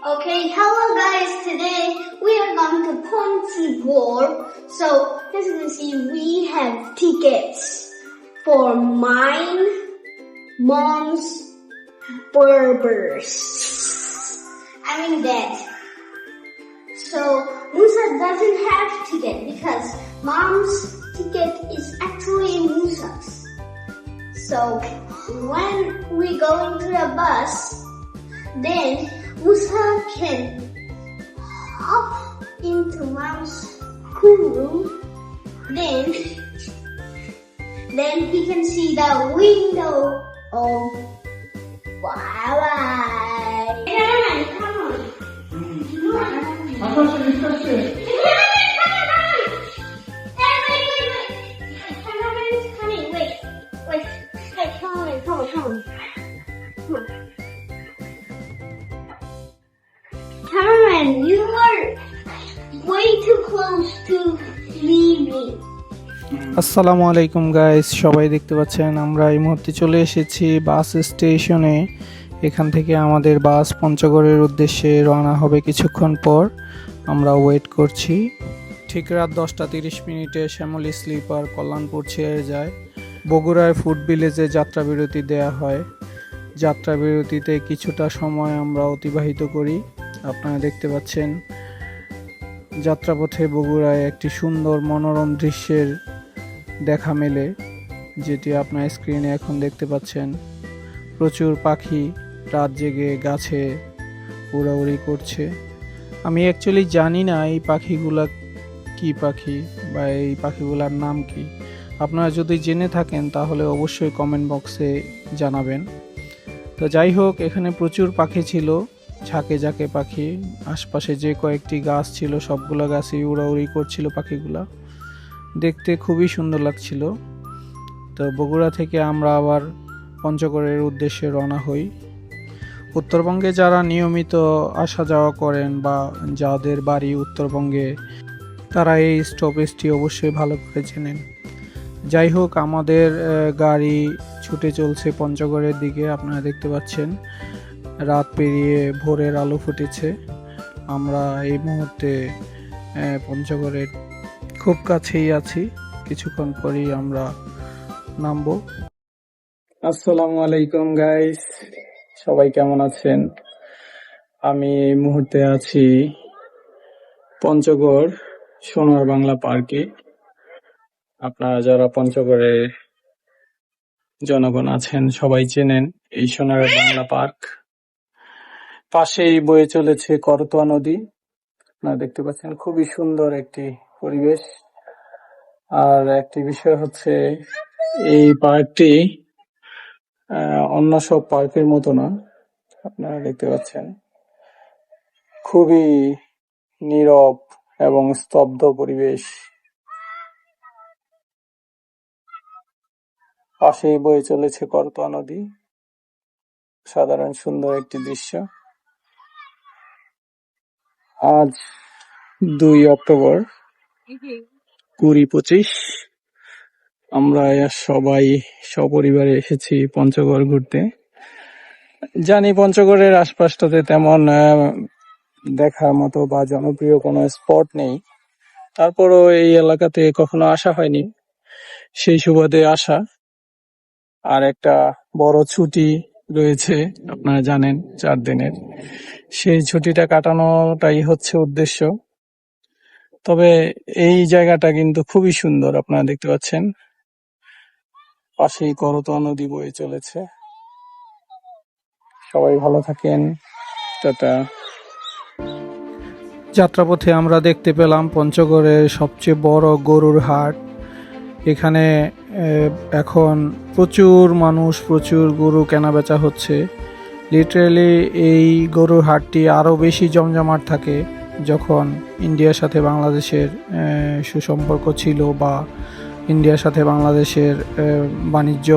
Okay, hello guys. Today we are going to Pontypool. So as you can see, we have tickets for mine, mom's, Berbers. I mean that. So Musa doesn't have ticket because mom's ticket is actually Musa's. So when we go into the bus, then Musa can hop into Mom's room. Then, then he can see the window of Wawa. Come Come on. Come on. Come on, come on. You are way too close to leaving. আসসালামু আলাইকুম guys সবাই দেখতে পাচ্ছেন, আমরা এই মুহূর্তে চলে এসেছি বাস স্টেশনে। এখান থেকে আমাদের বাস পঞ্চগড়ের উদ্দেশ্যে রওনা হবে কিছুক্ষণ পর। আমরা ওয়েট করছি। ঠিক রাত দশটা তিরিশ মিনিটে শ্যামলী স্লিপার কল্যাণপুর ছেড়ে যায়। বগুড়ার ফুড ভিলেজে যাত্রা বিরতি দেয়া হয়। যাত্রা বিরতিতে কিছুটা সময় আমরা অতিবাহিত করি। আপনারা দেখতে পাচ্ছেন যাত্রাপথে বগুড়ায় একটি সুন্দর মনোরম দৃশ্যের দেখা মেলে, যেটি আপনার স্ক্রিনে এখন দেখতে পাচ্ছেন। প্রচুর পাখি রাত জেগে গাছে উড়াউড়ি করছে। আমি অ্যাকচুয়ালি জানি না এই পাখিগুলা কি পাখি বা এই পাখিগুলার নাম কি। আপনারা যদি জেনে থাকেন, তাহলে অবশ্যই কমেন্ট বক্সে জানাবেন। তো যাই হোক, এখানে প্রচুর পাখি ছিল। ঝাঁকে ঝাঁকে পাখি, আশপাশে যে কয়েকটি গাছ ছিল, সবগুলো গাছই উড়াউড়ি করছিল পাখিগুলা। দেখতে খুবই সুন্দর লাগছিল। তো বগুড়া থেকে আমরা আবার পঞ্চগড়ের উদ্দেশ্যে রওনা হই। উত্তরবঙ্গে যারা নিয়মিত আসা যাওয়া করেন বা যাদের বাড়ি উত্তরবঙ্গে, তারা এই স্টপেজটি অবশ্যই ভালো করে চেনেন। যাই হোক, আমাদের গাড়ি ছুটে চলছে পঞ্চগড়ের দিকে, আপনারা দেখতে পাচ্ছেন। রাত পেরিয়ে ভোরের আলো ফুটেছে। আমরা এই মুহূর্তে পঞ্চগড়ের খুব কাছেই আছি। কিছুক্ষণ পরেই আমরা নামবো। আসসালামু আলাইকুম গাইস সবাই কেমন আছেন? আমি এই মুহূর্তে আছি পঞ্চগড় সোনার বাংলা পার্কে। আপনারা যারা পঞ্চগড়ে জনগণ আছেন, সবাই চেনেন এই সোনার বাংলা পার্ক। পাশেই বয়ে চলেছে করতোয়া নদী। আপনারা দেখতে পাচ্ছেন খুবই সুন্দর একটি পরিবেশ। আর একটি বিষয় হচ্ছে, এই পার্কটি অন্য সব পার্কের মতো না, আপনারা দেখতে পাচ্ছেন। খুবই নীরব এবং স্তব্ধ পরিবেশ। পাশেই বয়ে চলেছে করতোয়া নদী। সাধারণ সুন্দর একটি দৃশ্য। আজ দুই অক্টোবর কুড়ি পঁচিশ। আমরা সবাই সপরিবারে এসেছি পঞ্চগড় ঘুরতে। জানি পঞ্চগড়ের আশপাশটাতে তেমন দেখার মতো বা জনপ্রিয় কোনো স্পট নেই। তারপরও এই এলাকাতে কখনো আসা হয়নি। সেই সুবাদে আসা। আর একটা বড় ছুটি রয়েছে, আপনারা জানেন, চার দিনের। সেই ছুটিটা কাটানোটাই হচ্ছে উদ্দেশ্য। তবে এই জায়গাটা কিন্তু খুবই সুন্দর, আপনারা দেখতে পাচ্ছেন। পাশেই করতোয়া নদী বয়ে চলেছে। সবাই ভালো থাকেন। টাটা। যাত্রাপথে আমরা দেখতে পেলাম পঞ্চগড়ের সবচেয়ে বড় গরুর হাট। এখানে এখন প্রচুর মানুষ, প্রচুর গরু কেনাবেচা হচ্ছে। লিটারেলি এই গরুর হাটটি আরও বেশি জমজমাট থাকে যখন ইন্ডিয়ার সাথে বাংলাদেশের সুসম্পর্ক ছিল বা ইন্ডিয়ার সাথে বাংলাদেশের বাণিজ্য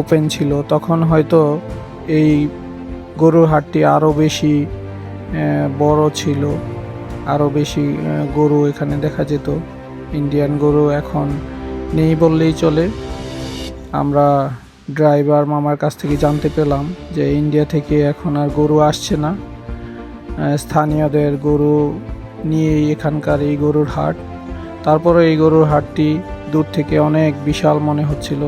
ওপেন ছিল, তখন হয়তো এই গরুর হাটটি আরও বেশি বড় ছিল, আরও বেশি গরু এখানে দেখা যেত। ইন্ডিয়ান গরু এখন নেই বললেই চলে। আমরা ড্রাইভার মামার কাছ থেকে জানতে পেলাম যে ইন্ডিয়া থেকে এখন আর গরু আসছে না। স্থানীয়দের গরু নিয়েই এখানকার এই গরুর হাট। তারপরে এই গরুর হাটটি দূর থেকে অনেক বিশাল মনে হচ্ছিল।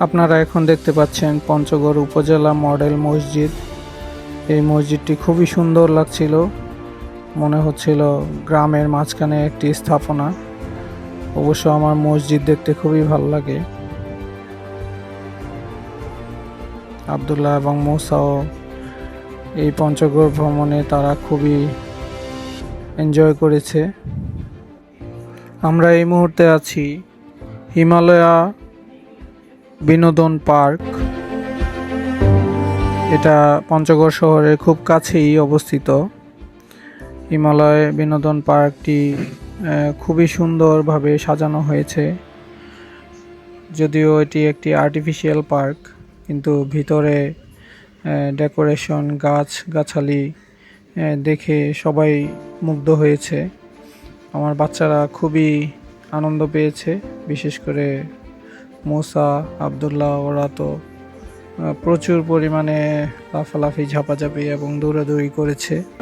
আপনারা এখন দেখতে পাচ্ছেন পঞ্চগড় উপজেলা মডেল মসজিদ। এই মসজিদটি খুবই সুন্দর লাগছিল। মনে হচ্ছিল গ্রামের মাঝখানে একটি স্থাপনা। অবশ্য আমার মসজিদ দেখতে খুবই ভালো লাগে। আবদুল্লাহ এবং মৌসাও এই পঞ্চগড় ভ্রমণে তারা খুবই এনজয় করেছে। আমরা এই মুহূর্তে আছি হিমালয়া বিনোদন পার্ক। এটা পঞ্চগড় শহরের খুব কাছেই অবস্থিত। হিমালয় বিনোদন পার্কটি খুবই সুন্দরভাবে সাজানো হয়েছে। যদিও এটি একটি আর্টিফিশিয়াল পার্ক কিন্তু ভিতরে ডেকোরেশন গাছ, গাছালি দেখে সবাই মুগ্ধ হয়েছে। আমার বাচ্চারা খুবই আনন্দ পেয়েছে, বিশেষ করে মোসা, আবদুল্লাহ, ওরা তো প্রচুর পরিমাণে লাফালাফি, ঝাপাঝাপি এবং দৌড়াদৌড়ি করেছে।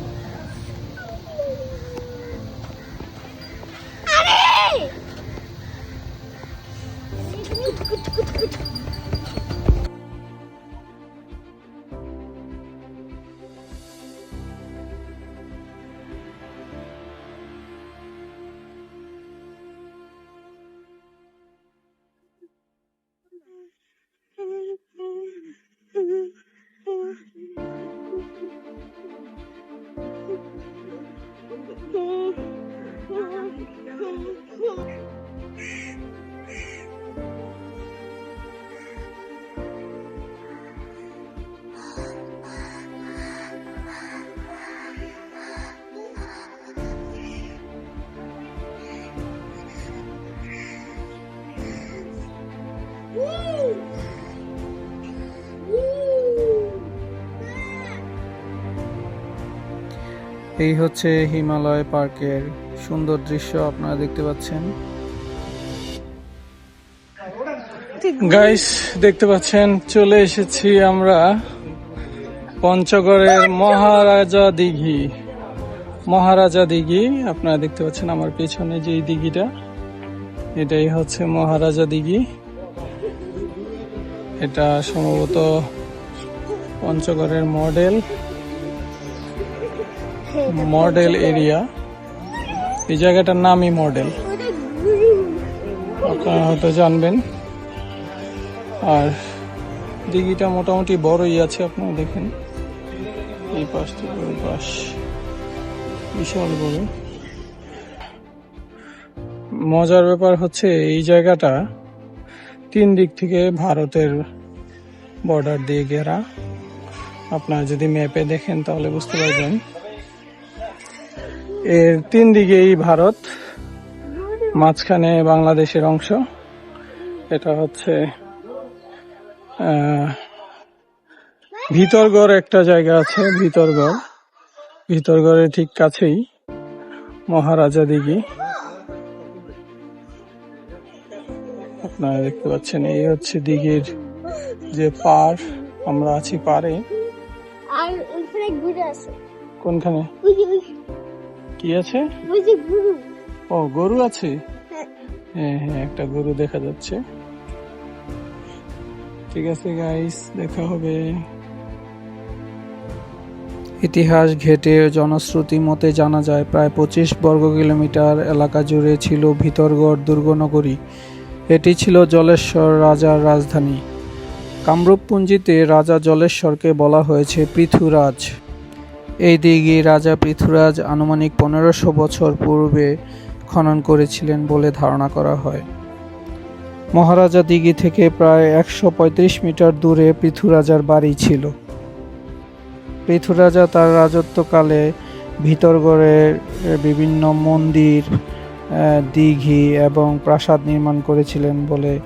এই হচ্ছে হিমালয় পার্কের সুন্দর দৃশ্য, আপনারা দেখতে পাচ্ছেন। গাইস দেখতে পাচ্ছেন, চলে এসেছি আমরা পঞ্চগড়ের মহারাজা দিঘি। মহারাজা দিঘি, আপনারা দেখতে পাচ্ছেন আমার পেছনে যে দিঘিটা, এটাই হচ্ছে মহারাজা দিঘি। এটা সম্ভবত পঞ্চগড়ের মডেল মডেল এরিয়া। এই জায়গাটার নামই মডেল। আপনারা হয়তো জানবেন। আর দিঘিটা মোটামুটি বড়ই আছে, আপনারা দেখেন। এই পাশ থেকে ওই পাশ। বিশাল বড়। মজার ব্যাপার হচ্ছে, এই জায়গাটা তিন দিক থেকে ভারতের বর্ডার দিয়ে ঘেরা। আপনারা যদি ম্যাপে দেখেন তাহলে বুঝতে পারবেন। এর তিন দিকেই ভারত, মাঝখানে বাংলাদেশের অংশ। এটা হচ্ছে ভিতরগড় একটা জায়গা আছে, ভিতরগড়। ভিতরগড়ের ঠিক কাছেই মহারাজা দিঘি। আপনারা দেখতে পাচ্ছেন এই হচ্ছে দিঘির যে পার আমরা আছি পারে। আর ওইখানে গুরু আছে। কোনখানে? কি আছে? গুরু। ও গরু আছে? হ্যাঁ। হ্যাঁ একটা গরু দেখা যাচ্ছে। ঠিক আছে গাইস দেখা হবে। ইতিহাস ঘেটে জনশ্রুতি মতে জানা যায় প্রায় পঁচিশ বর্গ কিলোমিটার এলাকা জুড়ে ছিল ভিতরগড় দুর্গনগরী। এটি ছিল জলেশ্বর রাজার রাজধানী। কামরূপপুঞ্জিতে রাজা জলেশ্বরকে বলা হয়েছে পৃথুরাজ। এই দিঘি রাজা পৃথুরাজ আনুমানিক পনেরোশো বছর পূর্বে খনন করেছিলেন বলে ধারণা করা হয়। মহারাজা দিঘি থেকে প্রায় একশো পঁয়ত্রিশ মিটার দূরে পৃথুরাজার বাড়ি ছিল। পৃথুরাজা তার রাজত্বকালে ভিতরগড়ের বিভিন্ন মন্দির দিঘি এবং প্রাসাদ নির্মাণ করেছিলেন বলে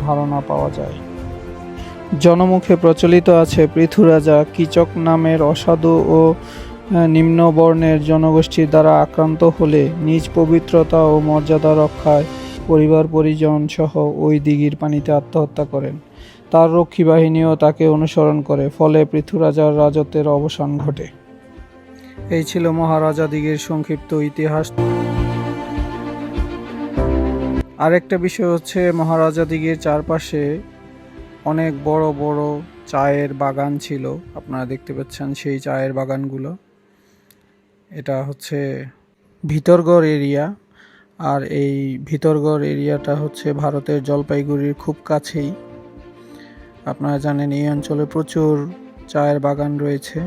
ধারণা পাওয়া যায়। জনমুখে প্রচলিত আছে পৃথুরাজা কীচক নামের অসাধু ও নিম্নবর্ণের জনগোষ্ঠীর দ্বারা আক্রান্ত হলে নিজ পবিত্রতা ও মর্যাদা রক্ষায় পরিবার পরিজন সহ ওই দিঘির পানিতে আত্মহত্যা করেন। তার রক্ষী বাহিনীও তাকে অনুসরণ করে, ফলে পৃথুরাজার রাজত্বের অবসান ঘটে। এই ছিল মহারাজা দিগের সংক্ষিপ্ত ইতিহাস। আরেকটা বিষয় হচ্ছে মহারাজা দিগের চারপাশে অনেক বড় বড় চায়ের বাগান ছিল। আপনারা দেখতে পাচ্ছেন সেই চায়ের বাগানগুলো। এটা হচ্ছে ভিতরগড় এরিয়া। আর এই ভিতরগড় এরিয়াটা হচ্ছে ভারতের জলপাইগুড়ির খুব কাছেই। আপনারা জানেন, এই অঞ্চলে প্রচুর চায়ের বাগান রয়েছে।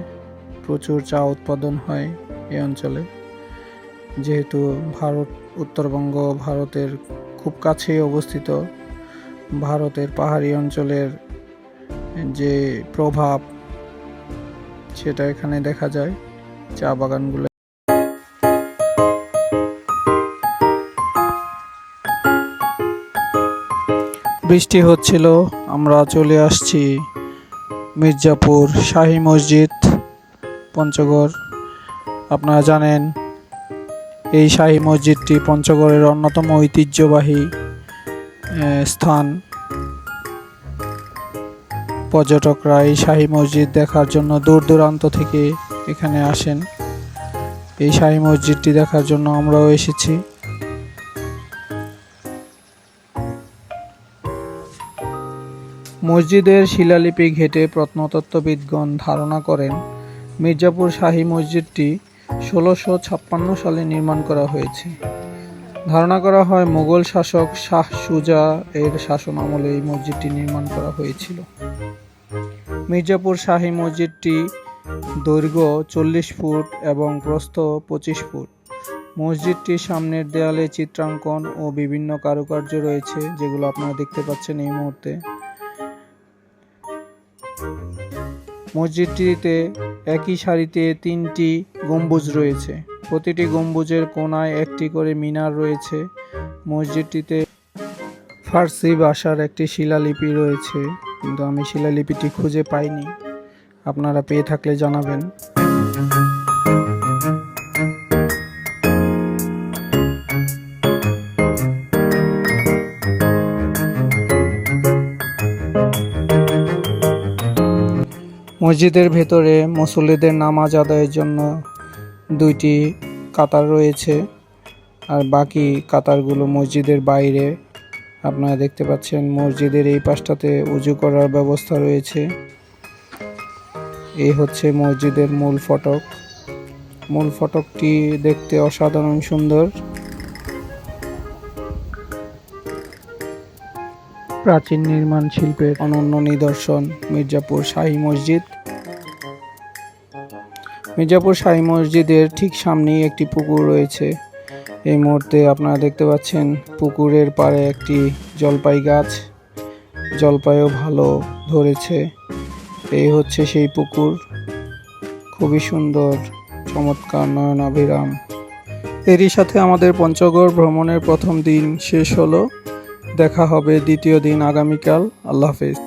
প্রচুর চা উৎপাদন হয় এই অঞ্চলে। যেহেতু ভারত, উত্তরবঙ্গ ভারতের খুব কাছেই অবস্থিত। ভারতের পাহাড়ি অঞ্চলের যে প্রভাব, সেটা এখানে দেখা যায়। চা বাগানগুলো বৃষ্টি হচ্ছিল, আমরা চলে আসছি মির্জাপুর শাহী মসজিদ, পঞ্চগড়। আপনারা জানেন এই শাহী মসজিদটি পঞ্চগড়ের অন্যতম ঐতিহ্যবাহী স্থান। পর্যটকরা এই শাহী মসজিদ দেখার জন্য দূর দূরান্ত থেকে এখানে আসেন। এই শাহী মসজিদটি দেখার জন্য আমরাও এসেছি। মসজিদের শিলালিপি ঘেটে প্রত্নতত্ত্ববিদগণ ধারণা করেন, মির্জাপুর শাহী মসজিদটি ষোলোশো ছাপ্পান্ন সালে নির্মাণ করা হয়েছে। ধারণা করা হয় মোগল শাসক শাহ সুজা এর শাসন আমলে এই মসজিদটি নির্মাণ করা হয়েছিল। মির্জাপুর শাহী মসজিদটি দৈর্ঘ্য চল্লিশ ফুট এবং প্রস্থ পঁচিশ ফুট। মসজিদটির সামনের দেয়ালে চিত্রাঙ্কন ও বিভিন্ন কারুকার্য রয়েছে, যেগুলো আপনারা দেখতে পাচ্ছেন এই মুহূর্তে। মসজিদটিতে একই সারিতে তিনটি গম্বুজ রয়েছে। প্রতিটি গম্বুজের কোনায় একটি করে মিনার রয়েছে। মসজিদটিতে ফার্সি ভাষার একটি শিলালিপি রয়েছে, কিন্তু আমি শিলালিপিটি খুঁজে পাইনি। আপনারা পেয়ে থাকলে জানাবেন। মসজিদের ভেতরে মুসল্লিদের নামাজ আদায়ের জন্য দুইটি কাতার রয়েছে আর বাকি কাতারগুলো মসজিদের বাইরে। আপনারা দেখতে পাচ্ছেন মসজিদের এই পাশটাতে উজু করার ব্যবস্থা রয়েছে। এই হচ্ছে মসজিদের মূল ফটক। মূল ফটকটি দেখতে অসাধারণ সুন্দর। প্রাচীন নির্মাণ শিল্পের অনন্য নিদর্শন, মির্জাপুর শাহী মসজিদ। মির্জাপুর শাহী মসজিদের ঠিক সামনেই একটি পুকুর রয়েছে। এই মুহূর্তে আপনারা দেখতে পাচ্ছেন পুকুরের পাড়ে একটি জলপাই গাছ। জলপাইও ভালো ধরেছে। এই হচ্ছে সেই পুকুর। খুবই সুন্দর, চমৎকার নয়নাভিরাম। এরই সাথে আমাদের পঞ্চগড় ভ্রমণের প্রথম দিন শেষ হলো। দেখা হবে দ্বিতীয় দিন আগামীকাল আল্লাহ হাফেজ.